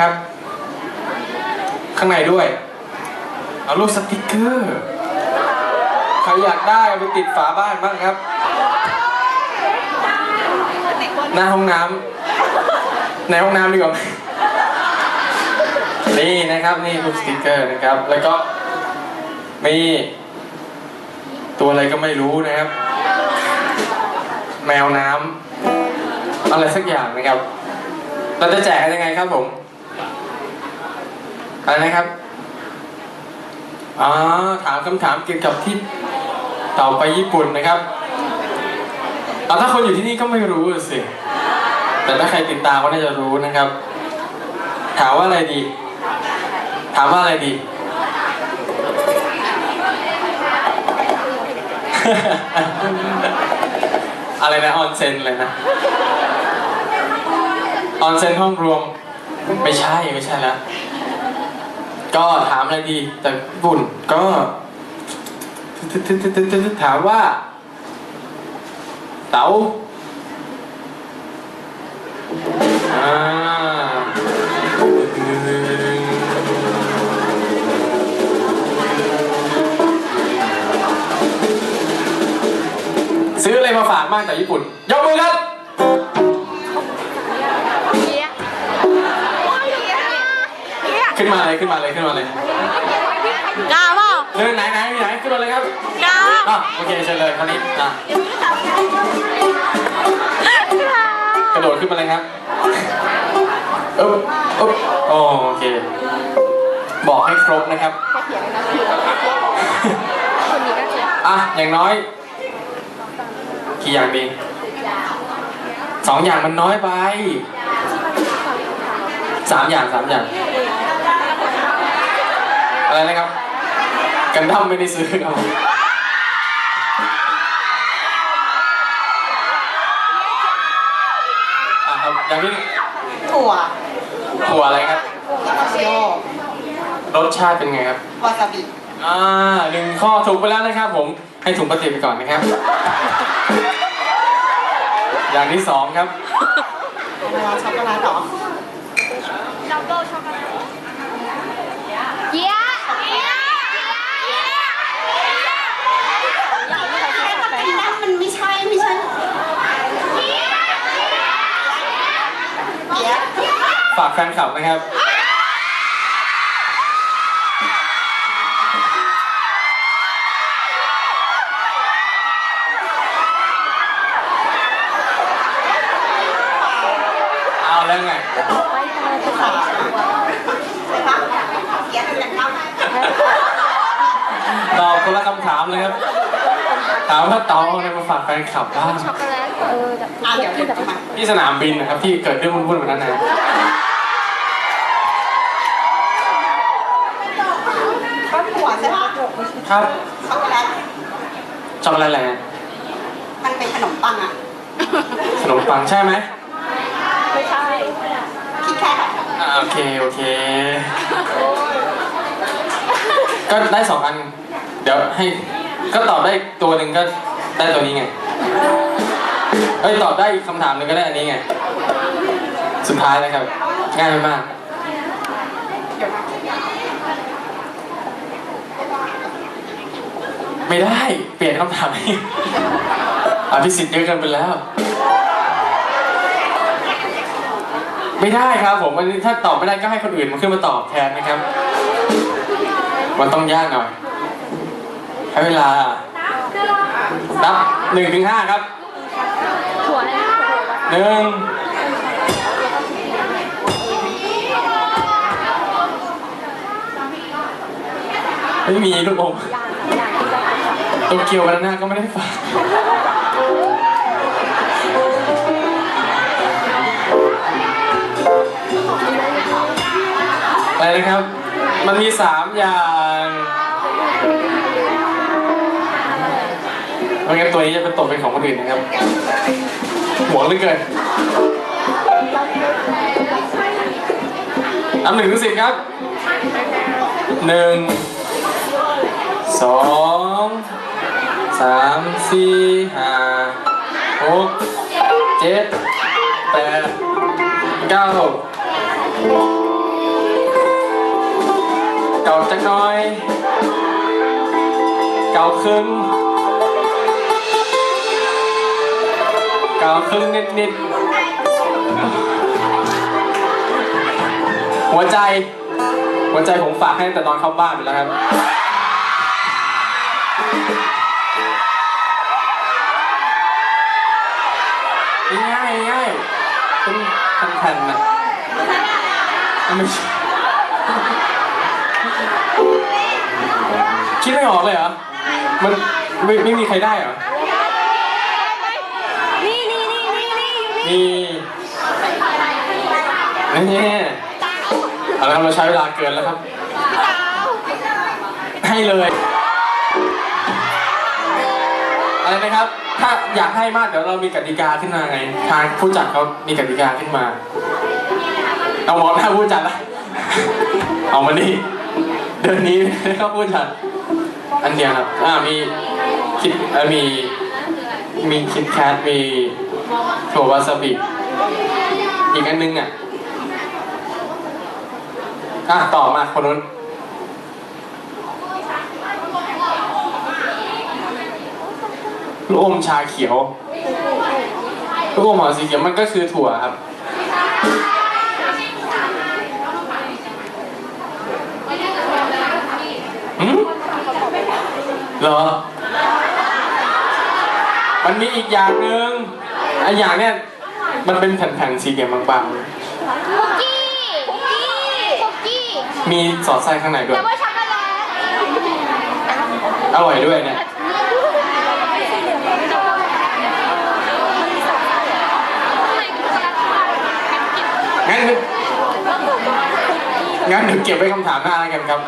ครับ ข้างในด้วย เอารูปสติกเกอร์ ใครอยากได้เอาไปติดฝาบ้านบ้างครับ หน้าห้องน้ำในห้องน้ำดีกว่าไหมนี่นะครับนี่รูปสติกเกอร์นะครับ แล้วก็มี ตัวอะไรก็ไม่รู้นะครับ แมวน้ำอะไรสักอย่างนะครับเราจะแจกกันยังไงครับผม อะไรนะครับอ่าถามคำถามเกี่ยวกับที่เต่าไปญี่ปุ่นนะครับเอาถ้าคนอยู่ที่นี่ก็ไม่รู้สิ แต่ถ้าใครติดตามก็น่าจะรู้นะครับ ถามว่าอะไรดี ถามว่าอะไรดี อะไรนะออนเซนเลยนะ ออนเซนห้องรวม ไม่ใช่ไม่ใช่แล้ว ก็ถามอะไรดีแต่บุญก็ถามว่าเต๋าอ่าซื้ออะไรมาฝากบ้างจากญี่ปุ่น ยกมือครับ มาเลยขึ้นมาเลยขึ้นมาเลยกล้าเปล่าเดินไหนไหนมีไหนขึ้นมาเลยครับกล้าอะโอเคเชิญเลยคราวนี้อะกระโดดขึ้นมาเลยครับอึ๊บอึ๊บโอโอเค บอกให้ครบนะครับอะอย่างน้อยกี่อย่างดีสองอย่างมันน้อยไปสามอย่างสามอย่าง อะไรนะครับ กันดั้มไม่ได้ซื้อครับอะครับอย่างนี้ถั่วถั่วอะไรครับ โยรสชาติเป็นไงครับ วาซาบิ อ่าหนึ่งข้อถูกไปแล้วนะครับ ผมให้ถุงพลาสติกไปก่อนนะครับ อย่างที่สองครับ เวลาช็อกโกแลตเหรอเย้เย้ มันไม่ใช่ไม่ใช่เดี๋ยว ฝากแฟนคลับนะครับ เอาแล้วไงขาใช่ปะเดี๋ยวเป็นน้ำตอบคนละคำถามเลยครับ ถามว่าตอบอะไรมาฝากแฟนคลับบ้างช็อกโกแลตเออแบบอะเดี๋ยวเดี๋ยวมาที่สนามบินนะครับที่เกิดเรื่องวุ่นๆวันนั้นนะ ก็ถั่วใช่ปะครับช็อกโกแลตช็อกโกแลตอะไรนะมันเป็นขนมปังอะขนมปังใช่ไหมไม่ใช่คิดแค่แบบอ่าโอเคโอเค ก็ได้สองอัน เดี๋ยวให้ ก็ตอบได้ตัวหนึ่งก็ได้ตัวนี้ไง เอ้ยตอบได้อีกคำถามหนึ่งก็ได้อันนี้ไง สุดท้ายนะครับ ง่ายมาก ไม่ได้ เปลี่ยนคำถามให้อภิสิทธิ์เยอะกินไปแล้ว ไม่ได้ครับผมวันนี้ถ้าตอบไม่ได้ก็ให้คนอื่นมาขึ้นมาตอบแทนนะครับ มันต้องยากหน่อยให้เวลานับหนึ่งถึงห้าครับหนึ่งไม่มีลูกอม โตเกียวกันหน้าก็ไม่ได้ฝากอะไรนะครับ มันมีสามอย่างไม่งั้นตัวนี้จะเป็นตกเป็นของคนอื่นนะครับ หัวเลือเกินอันหนึ่งถึงสิบครับหนึ่งสอง สามสี่ห้าหกเจ็ดแปดเก้าเก้าจักหน้อย เก่าครึ่งเก่าครึ่งนิดนิดๆหัวใจ หัวใจผมฝากให้แต่ตอนเข้าบ้านไปแล้วครับ ง่ายง่าย เป็นแผ่นๆนะไม่ใช่คิดไม่ออกเลยเหรอ มันไม่ไม่มีใครได้เหรอ นี่นี่นี่นี่นี่อยู่นี่นี่นี่เอาละครับเราใช้เวลาเกินแล้วครับ ให้เลย อะไรนะครับ ถ้าอยากให้มากเดี๋ยวเรามีกติกาขึ้นมาไง ทางผู้จัดเขามีกติกาขึ้นมา เอาหมอหน้าผู้จัดละเอามานี่เดินนี้นะครับผู้จัด อันเดียวครับอ่ามีคิดเอ่อมีมีคิดแคทมีถั่ววาซาบิอีกอันนึงอะอะต่อมาคนนู้น ลูกอมชาเขียวลูกอมหอสีเขียวมันก็คือถั่วครับ หืมเหรอ มันมีอีกอย่างหนึ่งไออย่างเนี้ยมันเป็นแผ่นๆสี่เหลี่ยมบางคุกกี้คุกกี้คุกกี้ ๆ มีสอดไส้ข้างในด้วยแต่ว่าช็อกโกแลต อร่อยด้วยเนี่ย งั้นเดี๋ยวเก็บไว้คำถามหน้าแล้วกันครับ